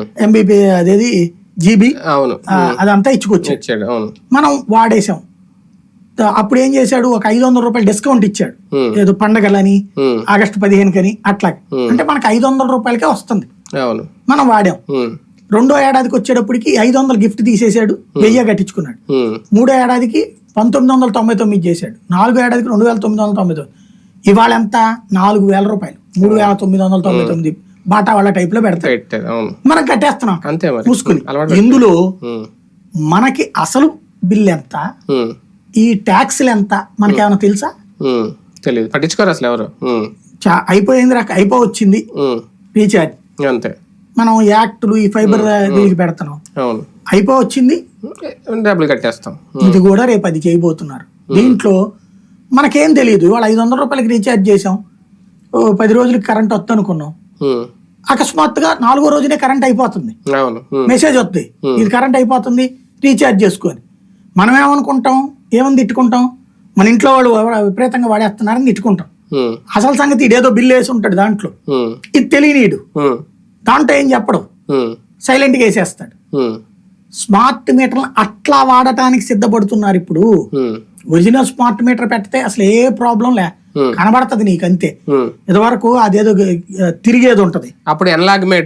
MBP అదేది? GB అవును. అదంతా ఇచ్చుకొచ్చాడు. అవును. మనం వాడేసాం అప్పుడు ఏం చేశాడు? ఒక ఐదు వందల రూపాయలు డిస్కౌంట్ ఇచ్చాడు. ఏదో పండగలని ఆగస్టు పదిహేను కని అట్లా అంటే మనకు ఐదు వందల రూపాయలకే వస్తుంది. అవును. మనం వాడాం. రెండో ఏడాదికి వచ్చేటప్పటికి ఐదు వందలు గిఫ్ట్ తీసేశాడు వెయ్యి కట్టించుకున్నాడు. మూడో ఏడాదికి పంతొమ్మిది వందల తొంభై తొమ్మిది చేశాడు. నాలుగో ఏడాదికి రెండు వేల తొమ్మిది వందల తొంభై తొమ్మిది. ఇవాళ ఎంత? నాలుగు వేల రూపాయలు. మూడు వేల తొమ్మిది వందల తొంభై తొమ్మిది. బాటా వాళ్ళ టైప్లో అవును. మనం కట్టేస్తున్నాం. అంతే మూసుకుని. ఇందులో మనకి అసలు బిల్ ఎంత? ఈ ట్యాక్స్లు ఎంత? మనకి ఏమైనా తెలుసా? తెలియదు పట్టించుకోరు అసలు ఎవరు. అయిపోయింది రాక అయిపో వచ్చింది ఉమ్, రీఛార్జ్. అంతే. మనం యాక్టులు ఈ ఫైబర్ దీనికి పెడుతున్నాం. అవును. అయిపో వచ్చింది డబ్బులు కట్టేస్తాం. ఇది కూడా రేపు అది చేయబోతున్నారు. దీంట్లో మనకేం తెలియదు ఇవాళ ఐదు వందల రూపాయలకి రీఛార్జ్ చేసాం ఓ పది రోజులకి కరెంట్ ఉమ్, అకస్మాత్తుగా నాలుగో రోజునే కరెంట్ అయిపోతుంది. మెసేజ్ వస్తుంది ఇది కరెంట్ అయిపోతుంది రీఛార్జ్ చేసుకొని మనం ఏమనుకుంటాం ఏమని తిట్టుకుంటాం? మన ఇంట్లో వాళ్ళు విపరీతంగా వాడేస్తున్నారని తిట్టుకుంటాం. అసలు సంగతి ఇదేదో బిల్ వేసి ఉంటాడు దాంట్లో. ఇది తెలియనీడు. దాంట్లో ఏం చెప్పడం. సైలెంట్గా వేసేస్తాడు. స్మార్ట్ మీటర్లు అట్లా వాడటానికి సిద్ధపడుతున్నారు ఇప్పుడు. ఒరిజినల్ స్మార్ట్ మీటర్ పెడితే అసలు ఏ ప్రాబ్లం లే. కనబడుతుంది నీకు అంతే. ఇదివరకు అదేదో తిరిగేది ఉంటది అప్పుడు ఎన్లాగ్మేట్